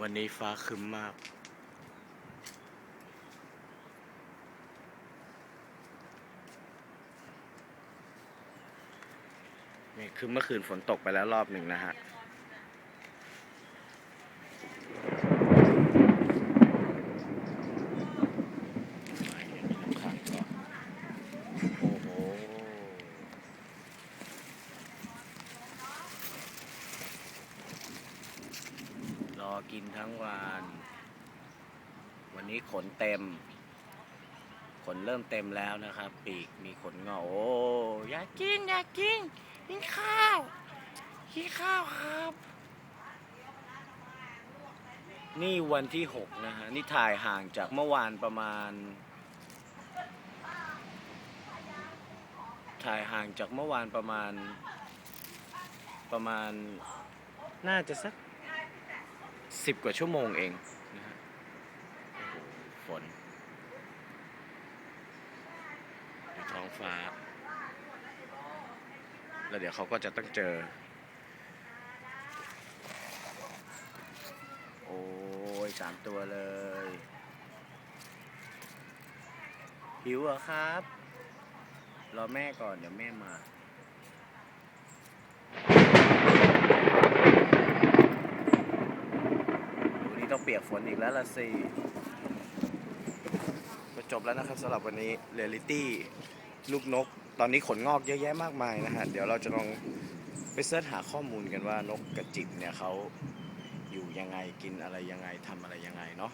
วันนี้ฟ้าคึ้มมาก นี่คือเมื่อคืนฝนตกไปแล้วรอบหนึ่งนะฮะ โอ้โห รอ กินทั้งวัน วันนี้ขนเต็ม ขนเริ่มเต็มแล้วนะครับ ปีกมีขนงอโอ้อยากกินอยากกินกินข้าวกินข้าวครับ นี่วันที่หกนะฮะนี่ถ่ายห่างจากเมื่อวานประมาณ ถ่ายห่างจากเมื่อวานประมาณ ประมาณน่าจะสัก สิบกว่าชั่วโมงเองนะฮะโอ้โหฝนดูท้องฟ้า แล้วเดี๋ยวเขาก็จะต้องเจอ โอ้ยสามตัวเลย หิวเหรอครับ รอแม่ก่อน เดี๋ยวแม่มา วันนี้ต้อง เปียกฝนอีกแล้วละสิก็จบแล้วนะครับสำหรับวันนี้เรียลิตี้ลูกนก ตอนนี้ขนงอกเยอะแยะมากมายนะฮะ เดี๋ยวเราจะลองไปเสิร์ชหาข้อมูลกันว่านกกระจิบเนี่ยเขาอยู่ยังไงกินอะไรยังไงทำอะไรยังไงเนาะ